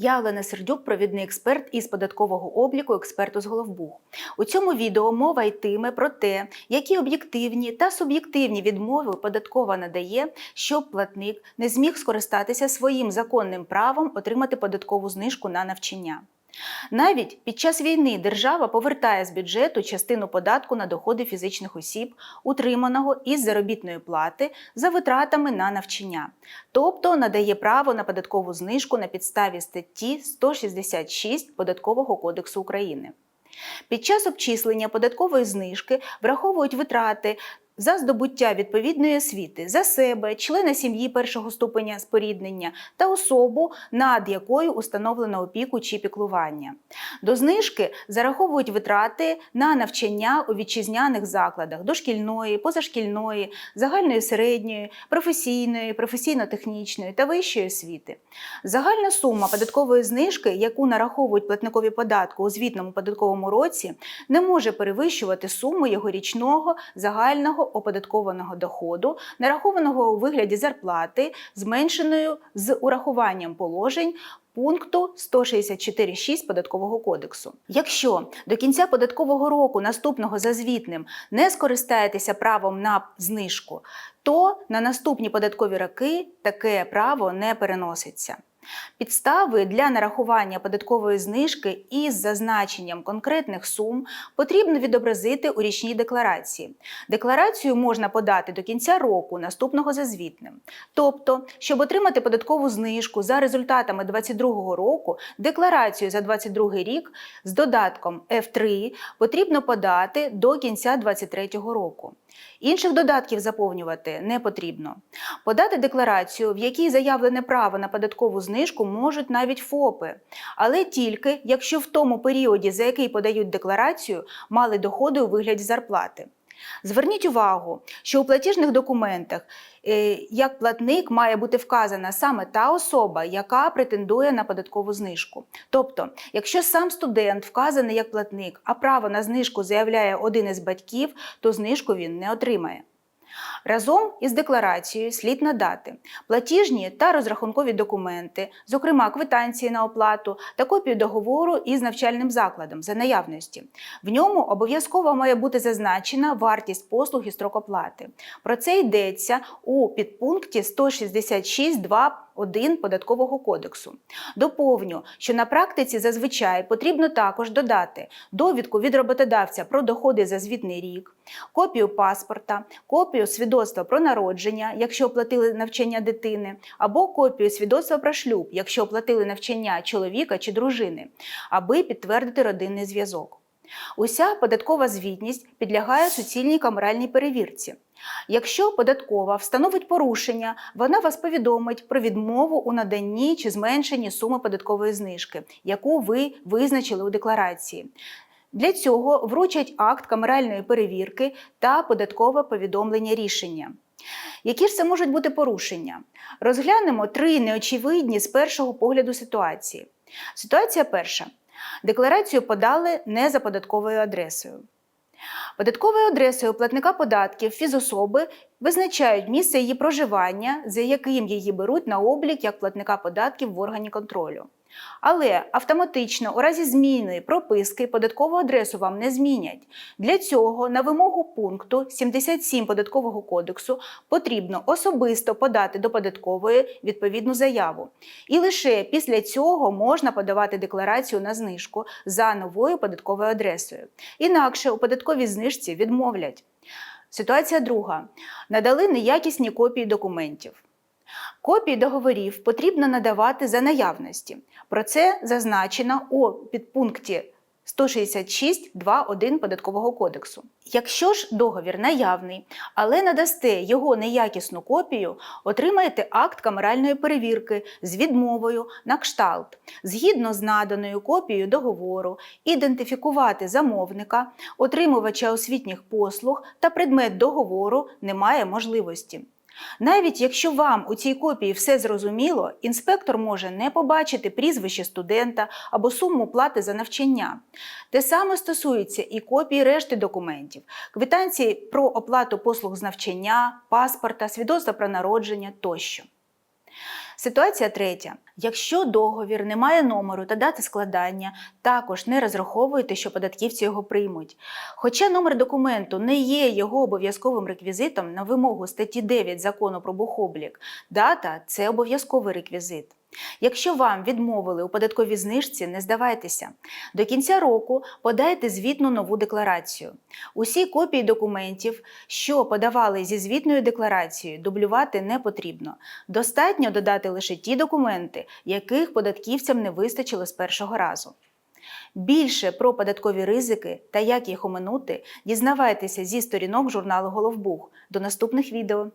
Я Олена Сердюк, провідний експерт із податкового обліку, експерту з Головбух. У цьому відео мова йтиме про те, які об'єктивні та суб'єктивні відмови податкова надає, щоб платник не зміг скористатися своїм законним правом отримати податкову знижку на навчання. Навіть під час війни держава повертає з бюджету частину податку на доходи фізичних осіб, утриманого із заробітної плати за витратами на навчання, тобто надає право на податкову знижку на підставі статті 166 Податкового кодексу України. Під час обчислення податкової знижки враховують витрати за здобуття відповідної освіти за себе, члена сім'ї першого ступеня споріднення та особу, над якою установлено опіку чи піклування. До знижки зараховують витрати на навчання у вітчизняних закладах дошкільної, позашкільної, загальної середньої, професійної, професійно-технічної та вищої освіти. Загальна сума податкової знижки, яку нараховують платникові податку у звітному податковому році, не може перевищувати суму його річного загального оподаткованого доходу, нарахованого у вигляді зарплати, зменшеною з урахуванням положень. Пункту 164.6 податкового кодексу. Якщо до кінця податкового року наступного за звітним не скористаєтеся правом на знижку, то на наступні податкові роки таке право не переноситься. Підстави для нарахування податкової знижки із зазначенням конкретних сум потрібно відобразити у річній декларації. Декларацію можна подати до кінця року, наступного за звітним. Тобто, щоб отримати податкову знижку за результатами 2022 року, декларацію за 2022 рік з додатком F3 потрібно подати до кінця 2023 року. Інших додатків заповнювати не потрібно. Подати декларацію, в якій заявлене право на податкову знижку, можуть навіть ФОПи, але тільки якщо в тому періоді, за який подають декларацію, мали доходи у вигляді зарплати. Зверніть увагу, що у платіжних документах як платник має бути вказана саме та особа, яка претендує на податкову знижку. Тобто, якщо сам студент вказаний як платник, а право на знижку заявляє один із батьків, то знижку він не отримає. Разом із декларацією слід надати платіжні та розрахункові документи, зокрема квитанції на оплату та копію договору із навчальним закладом за наявності. В ньому обов'язково має бути зазначена вартість послуг і строк оплати. Про це йдеться у підпункті 166.2 1 податкового кодексу. Доповню, що на практиці зазвичай потрібно також додати довідку від роботодавця про доходи за звітний рік, копію паспорта, копію свідоцтва про народження, якщо оплатили навчання дитини, або копію свідоцтва про шлюб, якщо оплатили навчання чоловіка чи дружини, аби підтвердити родинний зв'язок. Уся податкова звітність підлягає суцільній камеральній перевірці. Якщо податкова встановить порушення, вона вас повідомить про відмову у наданні чи зменшенні суми податкової знижки, яку ви визначили у декларації. Для цього вручать акт камеральної перевірки та податкове повідомлення рішення. Які ж це можуть бути порушення? Розглянемо три неочевидні з першого погляду ситуації. Ситуація перша. Декларацію подали не за податковою адресою. Податковою адресою платника податків фізособи визначають місце її проживання, за яким її беруть на облік як платника податків в органі контролю. Але автоматично у разі зміни прописки податкову адресу вам не змінять. Для цього на вимогу пункту 77 податкового кодексу потрібно особисто подати до податкової відповідну заяву. І лише після цього можна подавати декларацію на знижку за новою податковою адресою. Інакше у податковій знижці відмовлять. Ситуація друга: надали неякісні копії документів. Копії договорів потрібно надавати за наявності. Про це зазначено у підпункті 166.2.1 податкового кодексу. Якщо ж договір наявний, але надасте його неякісну копію, отримаєте акт камеральної перевірки з відмовою на кшталт, згідно з наданою копією договору, ідентифікувати замовника, отримувача освітніх послуг та предмет договору немає можливості. Навіть якщо вам у цій копії все зрозуміло, інспектор може не побачити прізвище студента або суму плати за навчання. Те саме стосується і копії решти документів, квитанції про оплату послуг з навчання, паспорта, свідоцтва про народження тощо. Ситуація третя. Якщо договір не має номеру та дати складання, також не розраховуйте, що податківці його приймуть. Хоча номер документу не є його обов'язковим реквізитом на вимогу статті 9 закону про бухоблік, дата це обов'язковий реквізит. Якщо вам відмовили у податковій знижці, не здавайтеся. До кінця року подайте звітну нову декларацію. Усі копії документів, що подавали зі звітною декларацією, дублювати не потрібно. Достатньо додати лише ті документи, яких податківцям не вистачило з першого разу. Більше про податкові ризики та як їх оминути, дізнавайтеся зі сторінок журналу Головбух. До наступних відео.